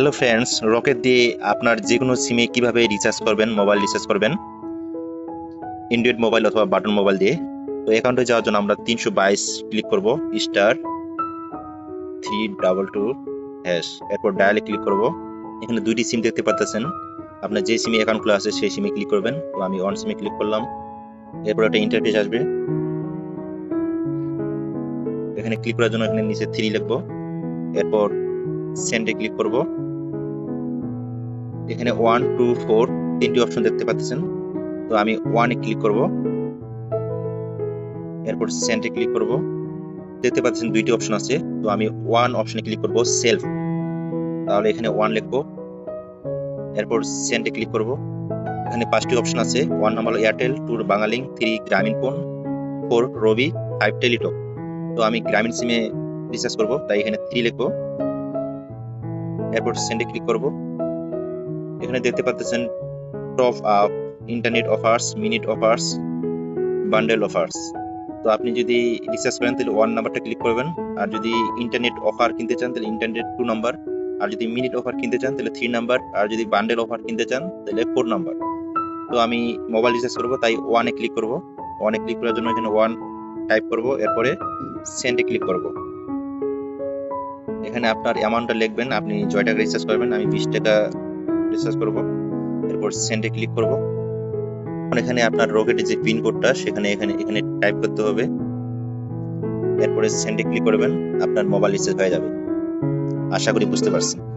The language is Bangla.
হ্যালো ফ্রেন্ডস রকেট দিয়ে আপনার যে কোনো সিমে কীভাবে রিচার্জ করবেন মোবাইল রিচার্জ করবেন? অ্যান্ড্রয়েড মোবাইল অথবা বাটন মোবাইল দিয়ে। তো অ্যাকাউন্টে যাওয়ার জন্য আমরা তিনশো বাইশ ক্লিক করব star three double two hash এরপর ডায়ালে ক্লিক করব। এখানে দুইটি সিম দেখতে পাচ্ছেন আপনার যে সিমে অ্যাকাউন্ট খোলা আছে, সেই সিমে ক্লিক করবেন। তো আমি অন সিমে ক্লিক করলাম। এরপর একটা ইন্টারফেস আসবে। এখানে ক্লিক করার জন্য এখানে নিচে থ্রি লিখব। এরপর সেন্ডে ক্লিক করব। এখানে ওয়ান টু ফোর তিনটি অপশন দেখতে পাচ্ছেন। তো আমি ওয়ানে ক্লিক করব। এরপর সেন্টে ক্লিক করব। দেখতে পাচ্ছেন দুইটি অপশন আছে। তো আমি ওয়ান অপশনে ক্লিক করব সেলফ তাহলে এখানে ওয়ান লিখব। এরপর সেন্টে ক্লিক করব। এখানে পাঁচটি অপশন আছে। One number Airtel two Banglalink three Grameenphone four Robi five Teletalk তো আমি গ্রামীণ সিমে রিচার্জ করব। তাই এখানে থ্রি লিখব। এরপর সেন্ডে ক্লিক করব। এখানে দেখতে পাচ্ছেন top up internet offers minute offers bundle offers তো আপনি যদি রিচার্জ করেন, তাহলে ওয়ান নাম্বারটা ক্লিক করবেন। আর যদি ইন্টারনেট অফার কিনতে চান, তাহলে ইন্টারনেট টু নাম্বার আর যদি মিনিট অফার কিনতে চান, তাহলে থ্রি নাম্বার আর যদি বান্ডেল অফার কিনতে চান, তাহলে ফোর নাম্বার তো আমি মোবাইল রিচার্জ করব, তাই ওয়ানে ক্লিক করব। ওয়ানে ক্লিক করার জন্য এখানে ওয়ান টাইপ করব। এরপরে সেন্ডে ক্লিক করব। এখানে আপনার অ্যামাউন্টটা লিখবেন, আপনি জয় টাকা রিচার্জ করবেন। আমি বিশ টাকা রিচার্জ করব। এরপর সেন্ডে ক্লিক করব। এখানে আপনার রকেটের যে পিন কোডটা সেখানে এখানে এখানে টাইপ করতে হবে। এরপরে সেন্ডে ক্লিক করবেন, আপনার মোবাইল রিচার্জ হয়ে যাবে। আশা করি বুঝতে পারছেন।